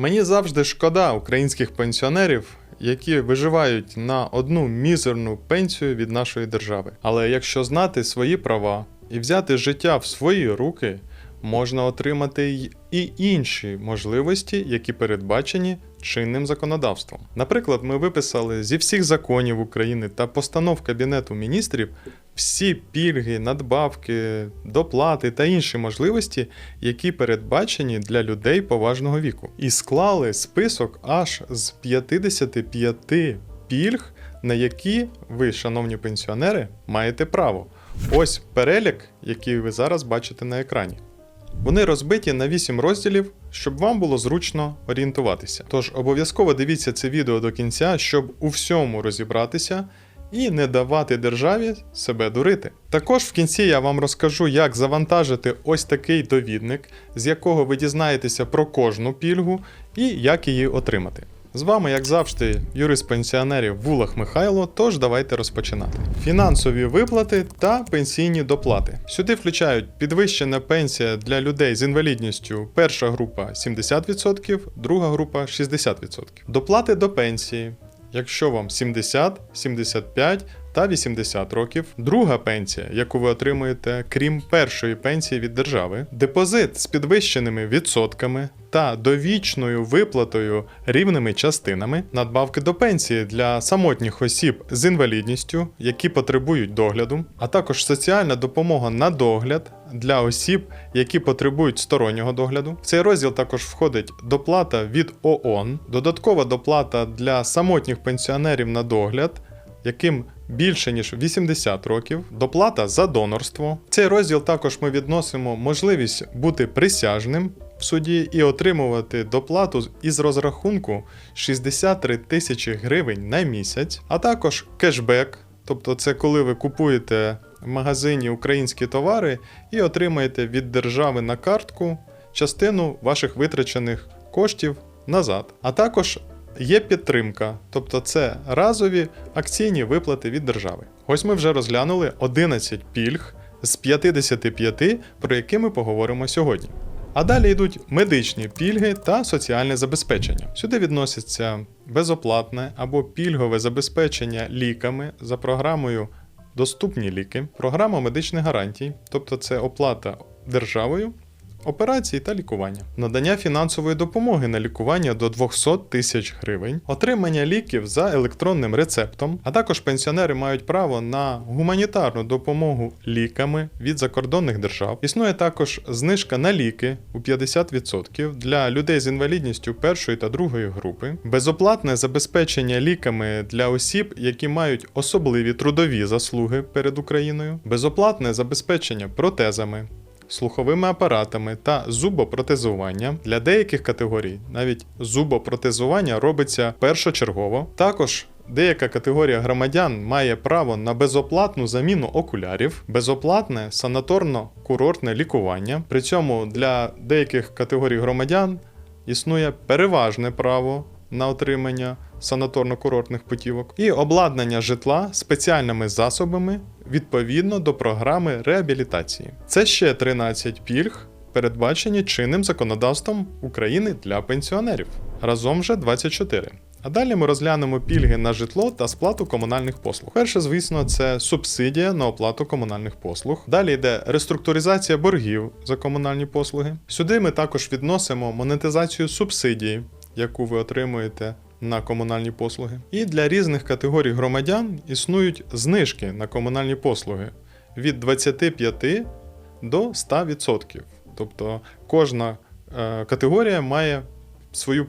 Мені завжди шкода українських пенсіонерів, які виживають на одну мізерну пенсію від нашої держави. Але якщо знати свої права і взяти життя в свої руки, можна отримати і інші можливості, які передбачені чинним законодавством. Наприклад, ми виписали зі всіх законів України та постанов Кабінету міністрів всі пільги, надбавки, доплати та інші можливості, які передбачені для людей поважного віку. І склали список аж з 55 пільг, на які ви, шановні пенсіонери, маєте право. Ось перелік, який ви зараз бачите на екрані. Вони розбиті на 8 розділів, щоб вам було зручно орієнтуватися. Тож обов'язково дивіться це відео до кінця, щоб у всьому розібратися і не давати державі себе дурити. Також в кінці я вам розкажу, як завантажити ось такий довідник, з якого ви дізнаєтеся про кожну пільгу і як її отримати. З вами, як завжди, юрист пенсіонерів Вулах Михайло. Тож давайте розпочинати. Фінансові виплати та пенсійні доплати. Сюди включають підвищена пенсія для людей з інвалідністю. Перша група 70%, друга група 60%. Доплати до пенсії. Якщо вам 70, 75 та 80 років, друга пенсія, яку ви отримуєте, крім першої пенсії від держави, депозит з підвищеними відсотками та довічною виплатою рівними частинами, надбавки до пенсії для самотніх осіб з інвалідністю, які потребують догляду, а також соціальна допомога на догляд для осіб, які потребують стороннього догляду. В цей розділ також входить доплата від ООН, додаткова доплата для самотніх пенсіонерів на догляд, яким більше ніж 80 років, доплата за донорство. В цей розділ також ми відносимо можливість бути присяжним в суді і отримувати доплату із розрахунку 63 тисячі гривень на місяць, а також кешбек. Тобто, це коли ви купуєте в магазині українські товари і отримаєте від держави на картку частину ваших витрачених коштів назад. А також є підтримка, тобто це разові акційні виплати від держави. Ось ми вже розглянули 11 пільг з 55, про які ми поговоримо сьогодні. А далі йдуть медичні пільги та соціальне забезпечення. Сюди відносяться безоплатне або пільгове забезпечення ліками за програмою Доступні ліки, програма медичних гарантій, тобто це оплата державою операції та лікування, надання фінансової допомоги на лікування до 200 тисяч гривень, отримання ліків за електронним рецептом, а також пенсіонери мають право на гуманітарну допомогу ліками від закордонних держав. Існує також знижка на ліки у 50% для людей з інвалідністю першої та другої групи, безоплатне забезпечення ліками для осіб, які мають особливі трудові заслуги перед Україною, безоплатне забезпечення протезами слуховими апаратами та зубопротезування для деяких категорій. Навіть зубопротезування робиться першочергово. Також Деяка категорія громадян має право на безоплатну заміну окулярів, безоплатне санаторно-курортне лікування. При цьому для деяких категорій громадян існує переважне право на отримання санаторно-курортних путівок і обладнання житла спеціальними засобами відповідно до програми реабілітації. Це ще 13 пільг, передбачені чинним законодавством України для пенсіонерів. Разом вже 24. А далі ми розглянемо пільги на житло та сплату комунальних послуг. Перше, звісно, це субсидія на оплату комунальних послуг. Далі йде реструктуризація боргів за комунальні послуги. Сюди ми також відносимо монетизацію субсидії, яку ви отримуєте на комунальні послуги. І для різних категорій громадян існують знижки на комунальні послуги від 25 до 100%. Тобто кожна е, категорія має свою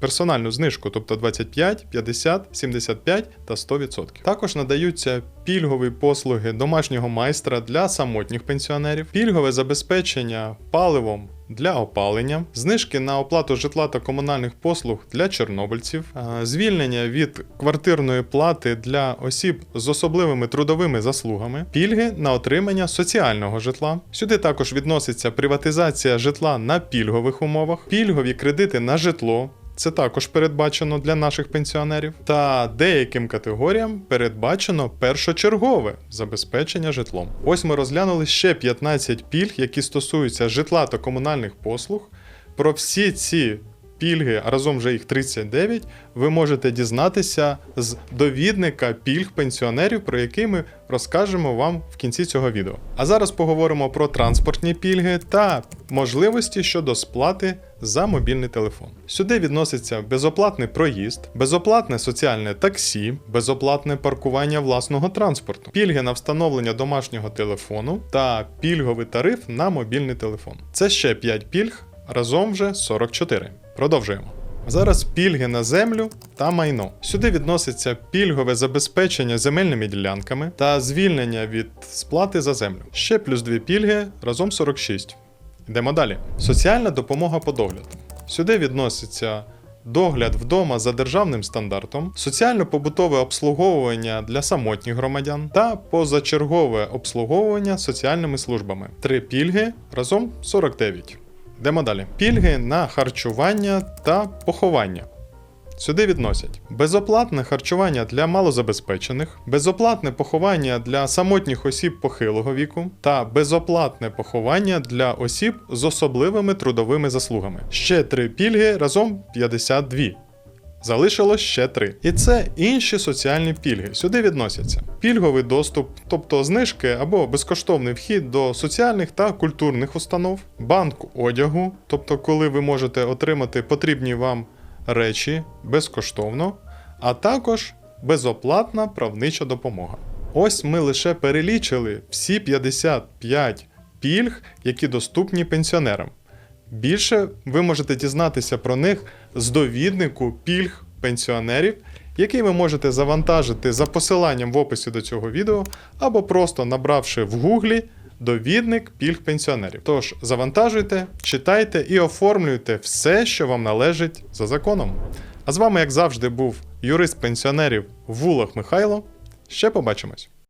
персональну знижку, тобто 25, 50, 75 та 100%. Також надаються пільгові послуги домашнього майстра для самотніх пенсіонерів, пільгове забезпечення паливом для опалення, знижки на оплату житла та комунальних послуг для чорнобильців, е, звільнення від квартирної плати для осіб з особливими трудовими заслугами, пільги на отримання соціального житла. Сюди також відноситься приватизація житла на пільгових умовах, пільгові кредити на житло. Це також передбачено для наших пенсіонерів. Та деяким категоріям передбачено першочергове забезпечення житлом. Ось ми розглянули ще 15 пільг, які стосуються житла та комунальних послуг. Про всі ці пільги, а разом вже їх 39, ви можете дізнатися з довідника пільг пенсіонерів, про які ми розкажемо вам в кінці цього відео. А зараз поговоримо про транспортні пільги та можливості щодо сплати за мобільний телефон. Сюди відноситься безоплатний проїзд, безоплатне соціальне таксі, безоплатне паркування власного транспорту, пільги на встановлення домашнього телефону та пільговий тариф на мобільний телефон. Це ще 5 пільг, разом вже 44. Продовжуємо. Зараз пільги на землю та майно. Сюди відноситься пільгове забезпечення земельними ділянками та звільнення від сплати за землю. Ще плюс дві пільги, разом 46. Йдемо далі. Соціальна допомога по догляду. Сюди відноситься догляд вдома за державним стандартом, соціально-побутове обслуговування для самотніх громадян та позачергове обслуговування соціальними службами. Три пільги разом 49. Йдемо далі. Пільги на харчування та поховання. Сюди відносять безоплатне харчування для малозабезпечених, безоплатне поховання для самотніх осіб похилого віку та безоплатне поховання для осіб з особливими трудовими заслугами. Ще три пільги разом 52. Залишилось ще три. І це інші соціальні пільги. Сюди відносяться пільговий доступ, тобто знижки або безкоштовний вхід до соціальних та культурних установ, банк одягу, тобто коли ви можете отримати потрібні вам речі безкоштовно, а також безоплатна правнича допомога. Ось ми лише перелічили всі 55 пільг, які доступні пенсіонерам. Більше ви можете дізнатися про них з довіднику пільг пенсіонерів, який ви можете завантажити за посиланням в описі до цього відео, або просто набравши в гуглі довідник пільг пенсіонерів. Тож завантажуйте, читайте і оформлюйте все, що вам належить за законом. А з вами, як завжди, був юрист пенсіонерів Вулах Михайло. Ще побачимось!